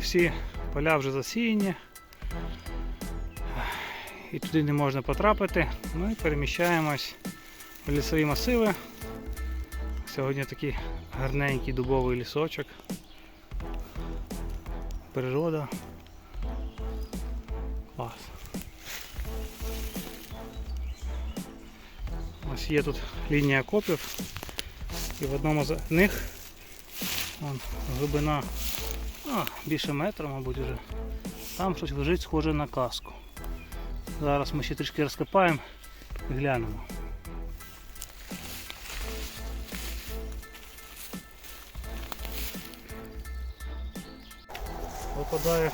всі, поля вже засіяні. І туди не можна потрапити. Ну і переміщаємось в лісові масиви. Сьогодні такий гарненький дубовий лісочок. Природа. Клас. Ось є тут лінія копів. І в одному з них вон, глибина а, більше метра, мабуть, вже. Там щось лежить схоже на каску. Зараз ми ще трішки розкопаємо і глянемо. Випадає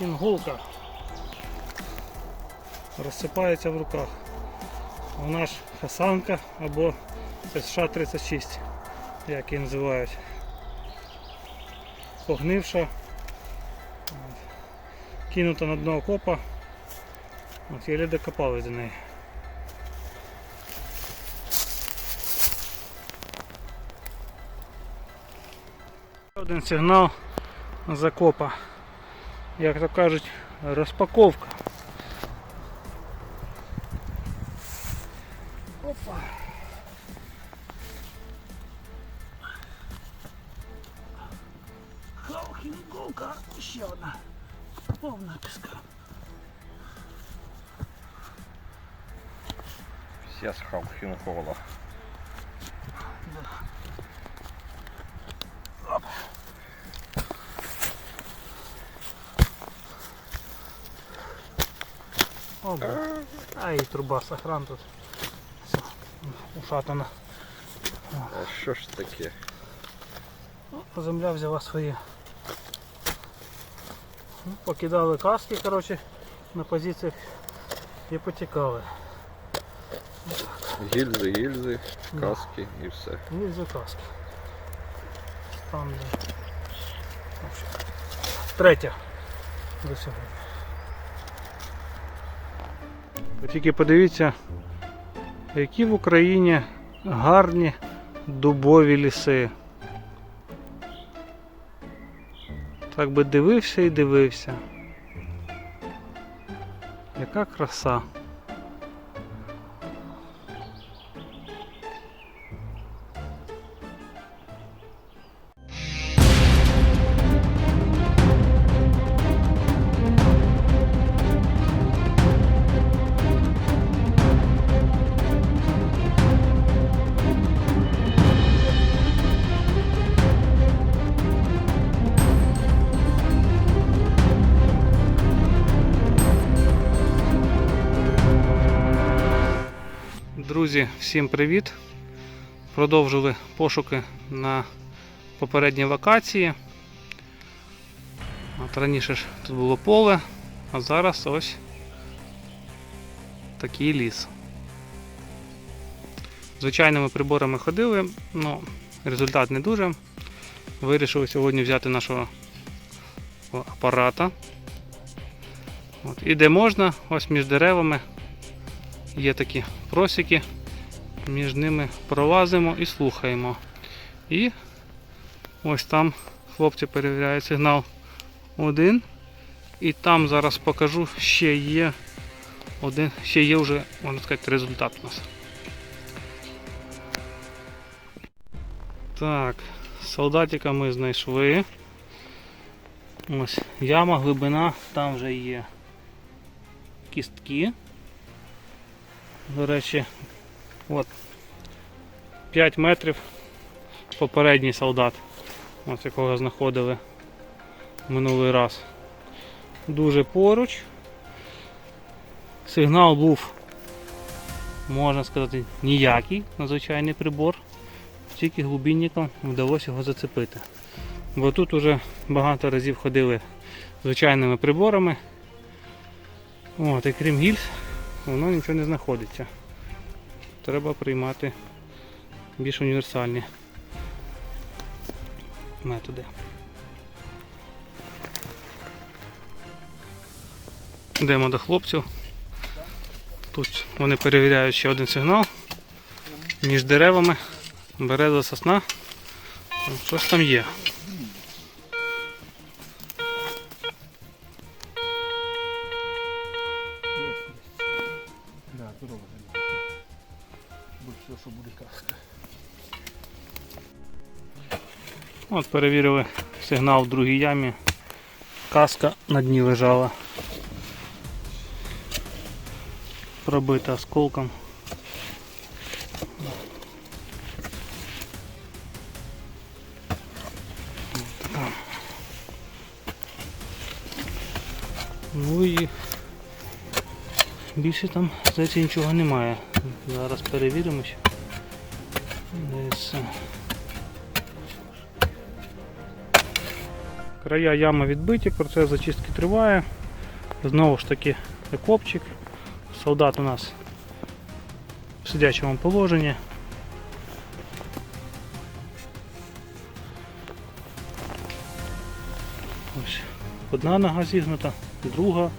гулка. Розсипається в руках. Вона ж хасанка або США-36, як її називають. Погнивша. Кинута на дно окопа. От єлі докопались до неї. Один сигнал закопа. Як то кажуть, розпаковка. Все з Хаухінгола. О, бля. А і труба сохран тут. Все, ушатана. А що ж таке? Ну, Земля взяла своє. Ну, Покидали каски, коротше, на позиціях і потікали. Гільзи, гільзи, каски і все. За каски. Там де. Третя. До сьогодні. Ви тільки подивіться, які в Україні гарні дубові ліси. Так би дивився і дивився. Яка краса. Всім привіт! Продовжили пошуки на попередній локації. От раніше ж тут було поле, а зараз ось такий ліс. Звичайними приборами ходили, але результат не дуже. Вирішили сьогодні взяти нашого апарата. От, і де можна, ось між деревами є такі просіки, між ними пролазимо і слухаємо. І ось там хлопці перевіряють сигнал один. І там зараз покажу, ще є один, ще є вже, можна сказати, результат у нас. Так, солдатика ми знайшли. Ось яма, глибина, там вже є кістки. До речі, от 5 метрів попередній солдат, ось якого знаходили минулий раз. Дуже поруч. Сигнал був, можна сказати, ніякий на звичайний прибор, тільки глибинникам вдалося його зацепити. Бо тут уже багато разів ходили звичайними приборами. От, і крім гільз, воно нічого не знаходиться. Треба приймати більш універсальні методи. Йдемо до хлопців. Тут вони перевіряють ще один сигнал між деревами, береза сосна. Щось там є. Що буде каска. От перевірили сигнал в другій ямі. Каска на дні лежала. Пробита осколком. Більше там, здається, нічого немає. Зараз перевіримо. Десь. е, Края ями відбиті, процес зачистки триває. Знову ж таки екопчик. Солдат у нас в сидячому положенні. Ось одна нога зігнута, друга.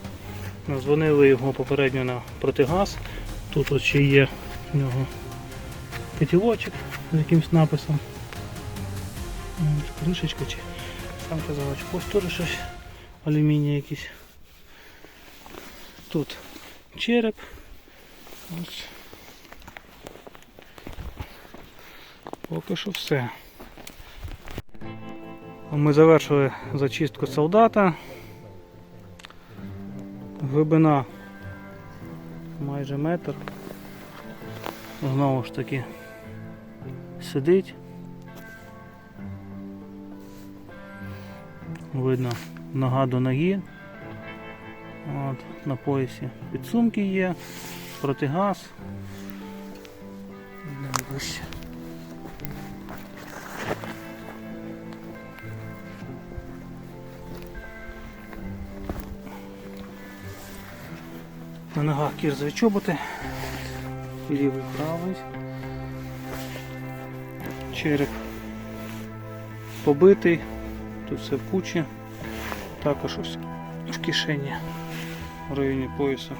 Назвонили його попередньо на протигаз. Тут ось ще є в нього котілочок з якимось написом. Кришечка чи сам казав, ось теж щось алюміній якийсь. Тут череп. Поки що все. Ми завершили зачистку солдата. Глибина майже метр. Знову ж таки сидить. Видно нога до ноги. От, на поясі підсумки є, протигаз. Ближче. На ногах кірзові чоботи, лівий, правий. Череп побитий, тут все в кучі. Також ось в кишені в районі пояса.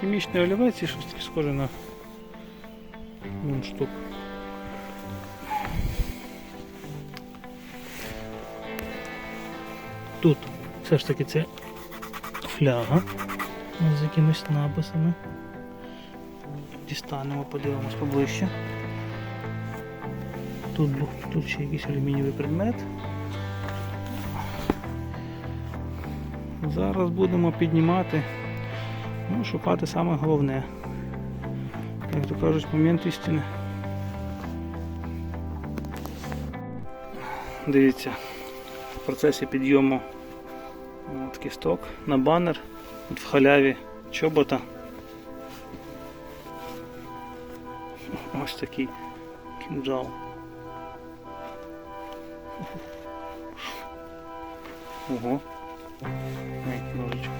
Хімічний олівець і щось таке схоже на мундштук. Тут все ж таки це фляга з якимись написами. Дістанемо, подивимось поближче. Тут, бу- тут ще якийсь алюмінієвий предмет. Зараз будемо піднімати, ну, шукати саме головне. Як то кажуть, момент істини. Дивіться, в процесі підйому от кісток на банер от в халяві чобота. Ось такий кінжал. Ого. Ножичок.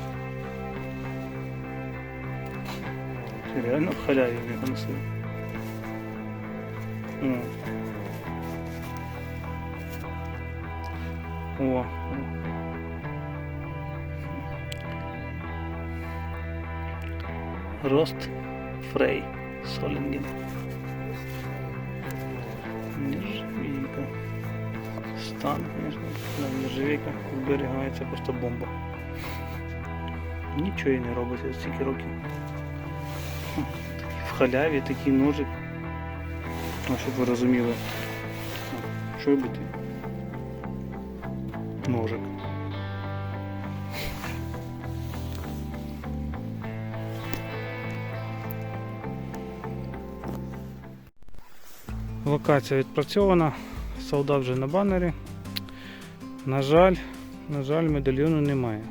Реально в халяві його носив. О. О. Рост Фрей Солінген. Нержавійка. Стан, звісно, да, нержавійка зберігається просто бомба. Нічого і не робиться за стільки років. Хм, В халяві такий ножик. Ну, щоб ви розуміли. Ну, Що робити? Ножик. Локація відпрацьована, солдат вже на банері. На жаль, на жаль, медальйону немає.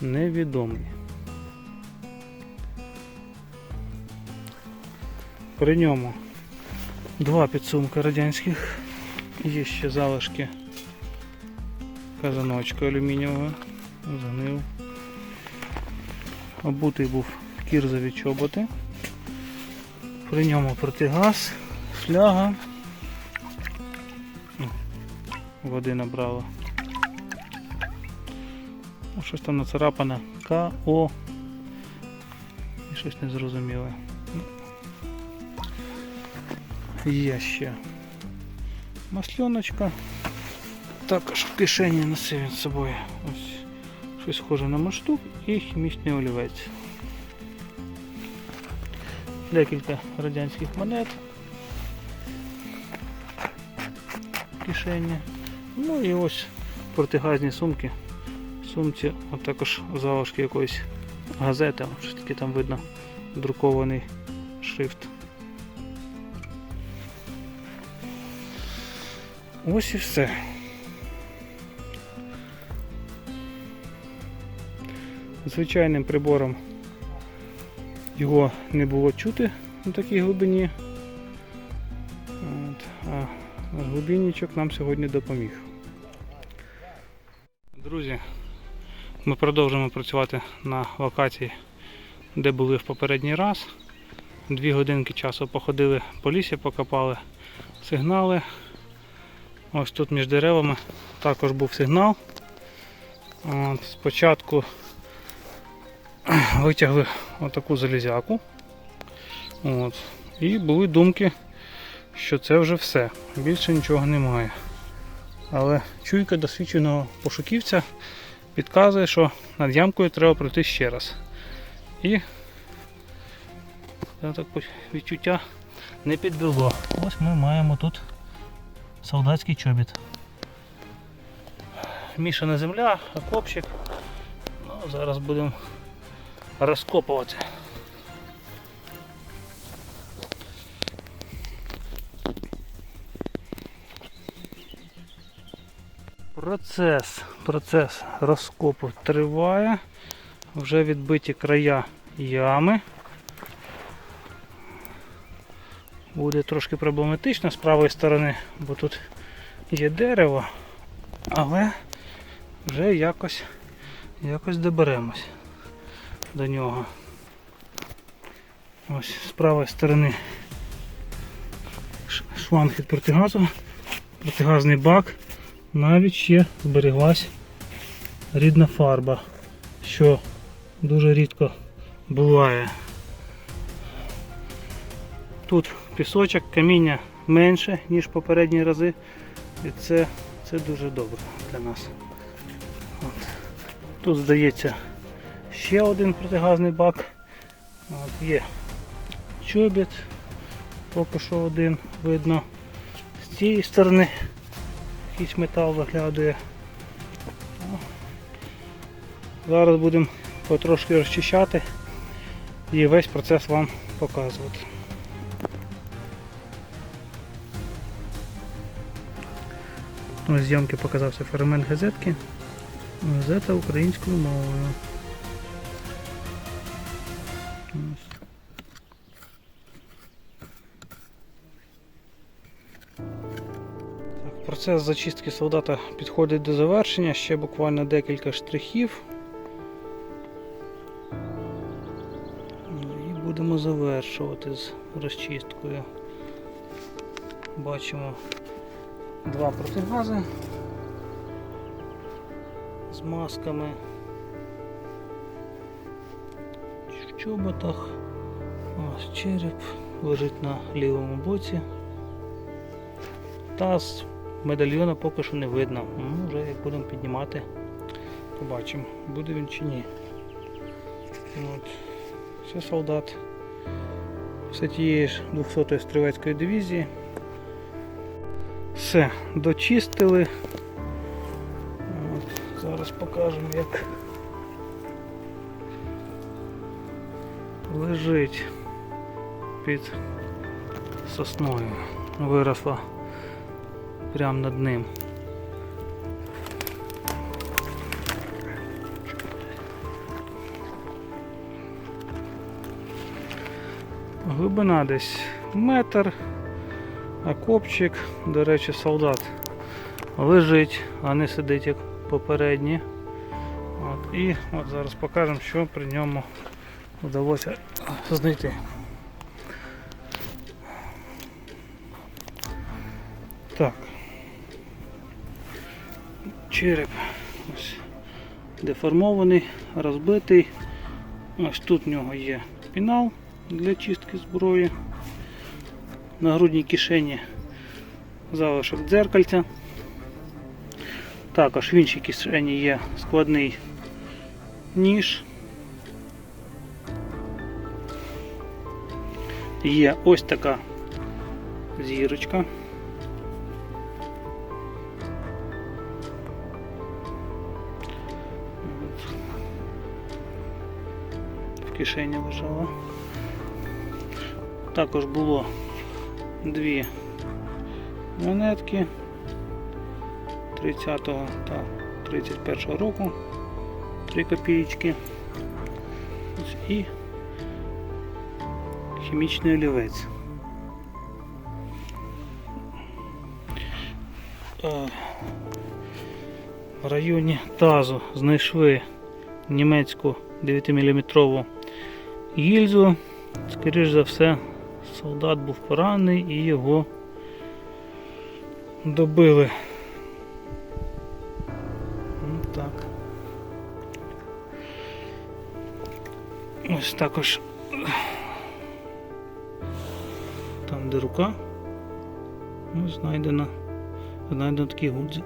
Невідомий. При ньому два підсумки радянських. Є ще залишки казаночка алюмінієвого. Загнив. Обутий був кірзові чоботи. При ньому протигаз, фляга. Води набрала. Ну, Щось там нацарапане. КО. І щось незрозуміле. Є ще масльоночка. Також в кишені носив він з собою. Ось щось схоже на мундштук і хімічний олівець. Декілька радянських монет. Кишені. Ну і ось протигазні сумки. Сумці, а також залишки якоїсь газети, щось таке там видно, друкований шрифт. Ось і все. Звичайним прибором його не було чути на такій глибині. Глибинничок нам сьогодні допоміг. Друзі, ми продовжуємо працювати на локації, де були в попередній раз. Дві годинки часу походили по лісі, покопали сигнали. Ось тут між деревами також був сигнал. Спочатку витягли отаку залізяку. От. І були думки, що це вже все. Більше нічого немає. Але чуйка досвідченого пошуківця підказує, що над ямкою треба пройти ще раз. І так відчуття не підвело. Ось ми маємо тут солдатський чобіт. Мішана земля, окопчик. Ну, зараз будемо розкопувати. Процес, процес розкопу триває. Вже відбиті края ями. Буде трошки проблематично з правої сторони, бо тут є дерево, але вже якось, якось доберемось до нього. Ось з правої сторони шланг від протигазу, протигазний бак, навіть ще збереглась рідна фарба, що дуже рідко буває. Тут пісочок, каміння менше, ніж попередні рази, і це, це дуже добре для нас. От. Тут здається ще один протигазний бак. От, є чобіт, поки що один видно. З цієї сторони якийсь метал виглядає. Ну, Зараз будемо потрошки розчищати і весь процес вам показувати. Ось зйомки показався феромен газетки. Газета українською мовою. Процес зачистки солдата підходить до завершення, ще буквально декілька штрихів. І будемо завершувати з розчисткою. Бачимо два протигази з масками в чоботах. Ось череп лежить на лівому боці. Таз медальйона поки що не видно. Вже як будемо піднімати, побачимо, буде він чи ні. От. Це солдат. Все тієї ж 200-ї стрілецької дивізії. Все, дочистили. От, зараз покажемо, як лежить під сосною. Виросла прямо над ним. Глибина десь метр, а копчик, до речі, солдат лежить, а не сидить як попередні. От, і от зараз покажемо, що при ньому вдалося знайти. Так. Череп ось деформований, розбитий. Ось тут в нього є пінал для чистки зброї. На грудній кишені залишок дзеркальця. Також в іншій кишені є складний ніж. Є ось така зірочка. Кишені лежала. Також було дві монетки 30 та 31 року. 3 копієчки. Ось І хімічний олівець. Е, В районі тазу знайшли німецьку 9-мм гільзу. Скоріш за все, солдат був поранений і його добили. Ну, Так. Ось також там, де рука, ось знайдено, знайдено такий гудзик.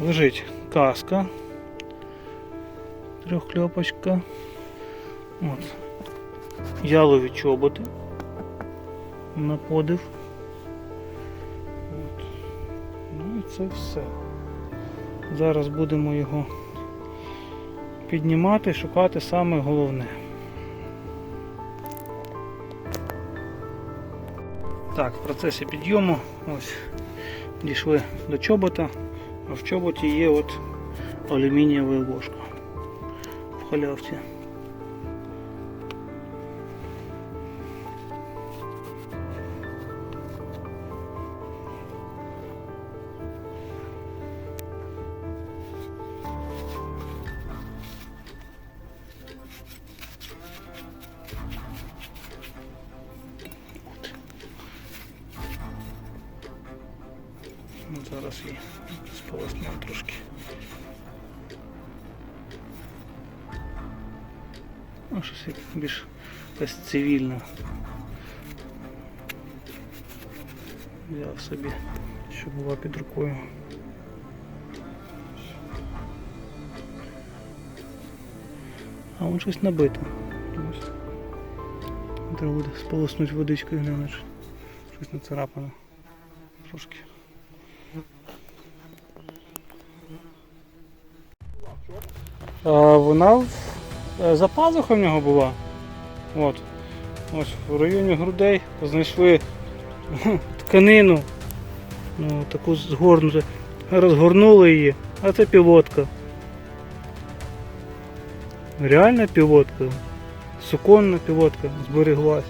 Лежить каска трьохкльопочка. От. Ялові чоботи на подив. От. Ну і це все. Зараз будемо його піднімати, шукати саме головне. Так, в процесі підйому ось дійшли до чобота, а в чоботі є от алюмінієва ложка в халявці. Ну, щось більш якась цивільна. Взяв собі, щоб була під рукою. А вон щось набито. Треба буде сполоснути водичкою глянути. Щось нацарапано. Трошки. А, вона за пазухою в нього була. От. Ось в районі грудей знайшли тканину. Ну, таку згорнуту. Розгорнули її, а це пілотка. Реальна пілотка. Суконна пілотка збереглась.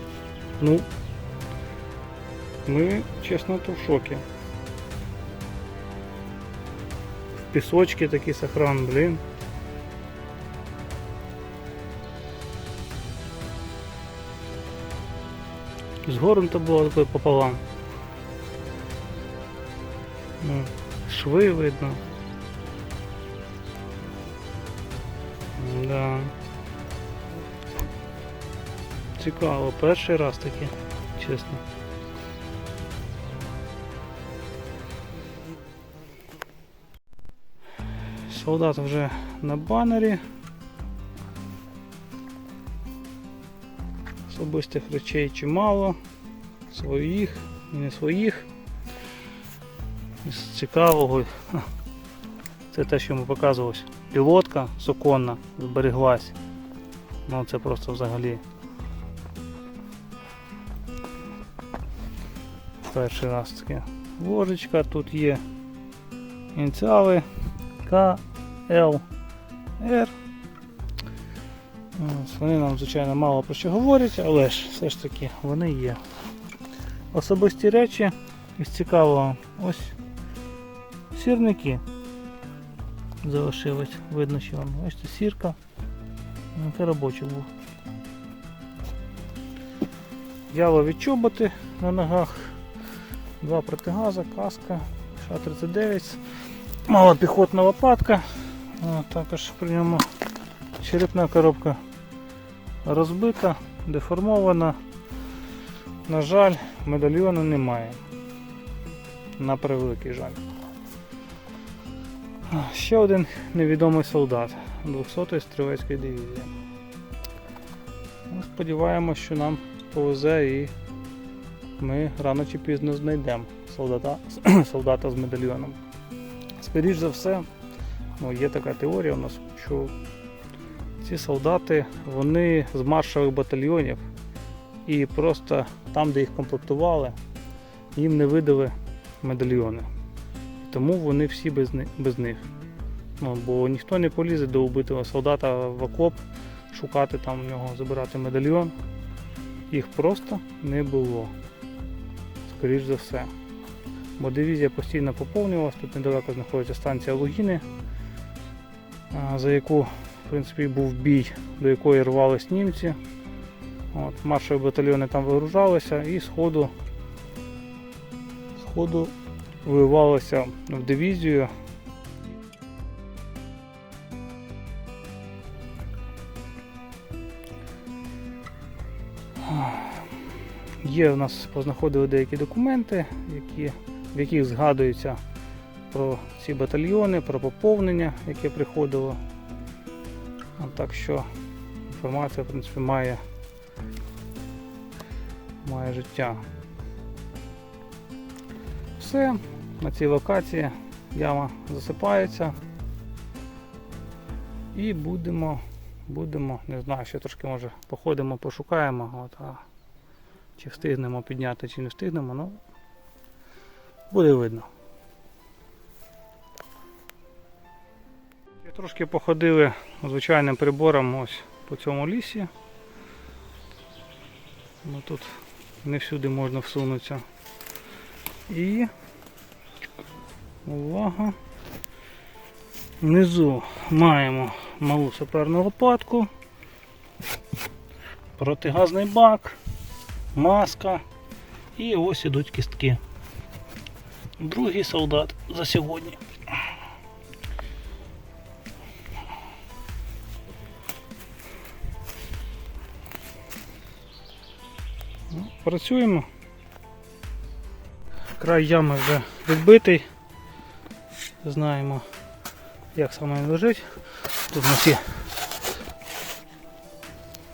Ну, ми, чесно, то в шокі. Пісочки такий сохран, блін. Згорнуто було пополам. Ну, шви видно. Да. Цікаво, перший раз таке, чесно. Солдат вже на банері. Особистих речей чимало, своїх і не своїх. З цікавого, це те, що йому показувалось. Пілотка суконна збереглась. Ну це просто взагалі. Перший раз таке. Ложечка, тут є ініціали К, Л, Р. Ось, Вони нам, звичайно, мало про що говорять, але ж все ж таки вони є. Особисті речі із цікавого ось сірники залишились. Видно, що воно. Ось це сірка. Ну, Це робочий був. Ялові чоботи на ногах, два протигаза, каска, Ша-39, мала піхотна лопатка, також при ньому черепна коробка розбита, деформована. На жаль, медальйону немає. На превеликий жаль. Ще один невідомий солдат 200-ї стрілецької дивізії. Ну, Сподіваємось, що нам повезе і ми рано чи пізно знайдемо солдата, солдата з медальйоном. Скоріш за все, ну, є така теорія у нас, що ці солдати вони з маршових батальйонів і просто там, де їх комплектували, їм не видали медальйони. Тому вони всі без, без них. Ну, бо ніхто не полізе до убитого солдата в окоп, шукати там в нього, забирати медальйон. Їх просто не було. Скоріш за все. Бо дивізія постійно поповнювалася, тут недалеко знаходиться станція Лугіни, за яку в принципі був бій, до якої рвались німці. От, маршові батальйони там вигружалися і з ходу, з в дивізію. Є у нас познаходили деякі документи, які, в яких згадується про ці батальйони, про поповнення, яке приходило. Так що інформація в принципі має, має життя. Все, на цій локації яма засипається. І будемо, будемо, не знаю, ще трошки може походимо, пошукаємо. От, а чи встигнемо підняти, чи не встигнемо, ну буде видно. Трошки походили звичайним прибором ось по цьому лісі. Ну, тут не всюди можна всунутися. І увага. Внизу маємо малу саперну лопатку, протигазний бак, маска і ось ідуть кістки. Другий солдат за сьогодні. Працюємо. Край ями вже відбитий. Знаємо, як саме він лежить. Тут у нас є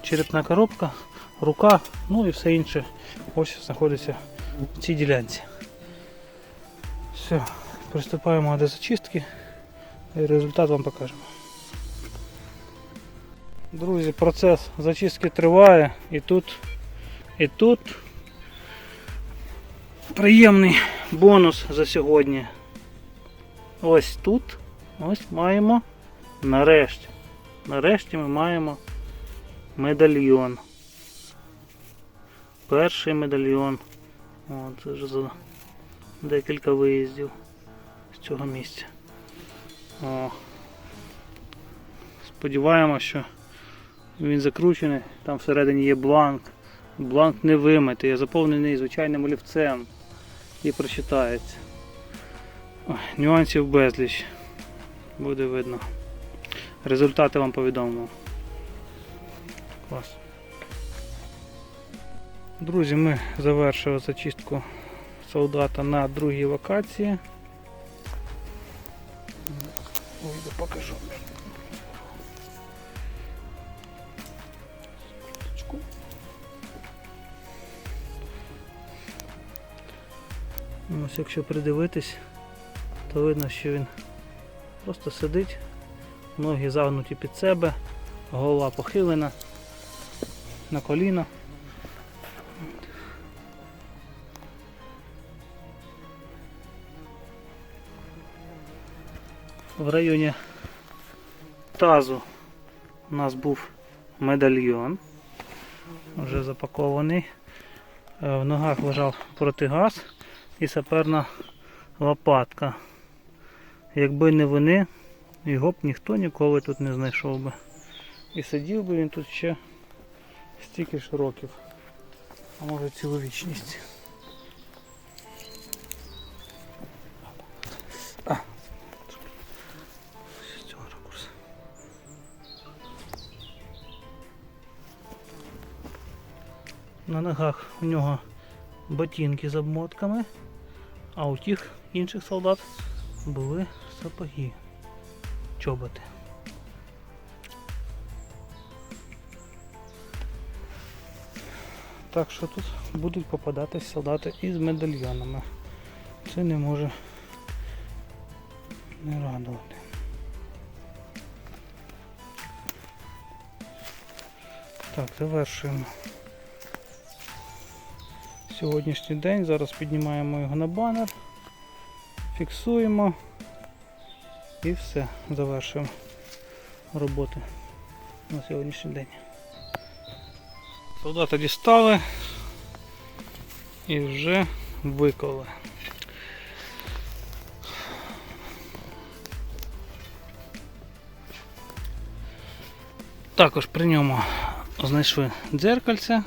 черепна коробка, рука, ну і все інше ось знаходиться в цій ділянці. Все, приступаємо до зачистки і результат вам покажемо. Друзі, процес зачистки триває і тут, і тут приємний бонус за сьогодні. Ось тут ось маємо нарешті. Нарешті ми маємо медальйон. Перший медальйон. От, це вже за декілька виїздів з цього місця. О. Сподіваємося, що він закручений, там всередині є бланк. Бланк не вимитий, я заповнений звичайним олівцем і прочитається. Ой, Нюансів безліч. Буде видно. Результати вам повідомимо. Клас. Друзі, ми завершили зачистку солдата на другій локації. Вийду покажу. Ось якщо придивитись, то видно, що він просто сидить, ноги загнуті під себе, голова похилена на коліна. В районі тазу у нас був медальйон, вже запакований. Е, В ногах лежав протигаз і саперна лопатка. Якби не вони, його б ніхто ніколи тут не знайшов би. І сидів би він тут ще стільки ж років, а може цілу вічність. А. На ногах у нього ботинки з обмотками, а у тих інших солдат були сапоги. чоботи. Так що тут будуть попадатись солдати із медальйонами. Це не може не радувати. Так, завершуємо сьогоднішній день. Зараз піднімаємо його на банер, фіксуємо і все, завершуємо роботи на сьогоднішній день. Солдати дістали і вже виклали. Також при ньому знайшли дзеркальце.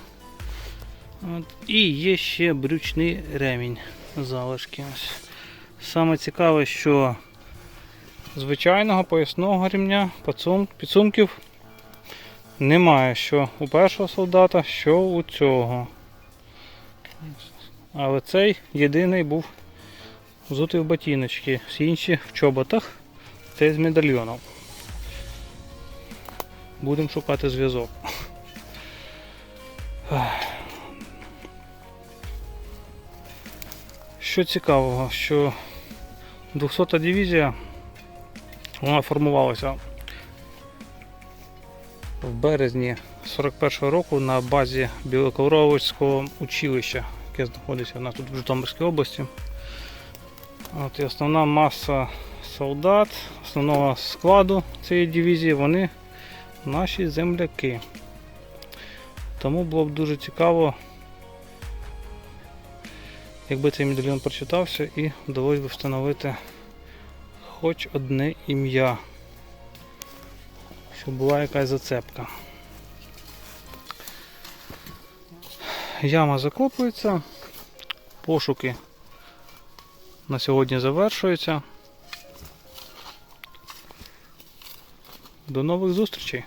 От, і є ще брючний ремінь залишки. Ось. Саме цікаве, що звичайного поясного ремня підсумків немає що у першого солдата, що у цього. Але цей єдиний був взутий в ботиночки, всі інші в чоботах, цей з медальйоном. Будемо шукати зв'язок. Що цікавого, що 200-та дивізія вона формувалася в березні 41-го року на базі Білокоровського училища, яке знаходиться у нас тут в Житомирській області. От, і основна маса солдат, основного складу цієї дивізії, вони наші земляки. Тому було б дуже цікаво, якби цей медальйон прочитався і вдалося б встановити хоч одне ім'я, щоб була якась зацепка. Яма закопується, пошуки на сьогодні завершуються. До нових зустрічей!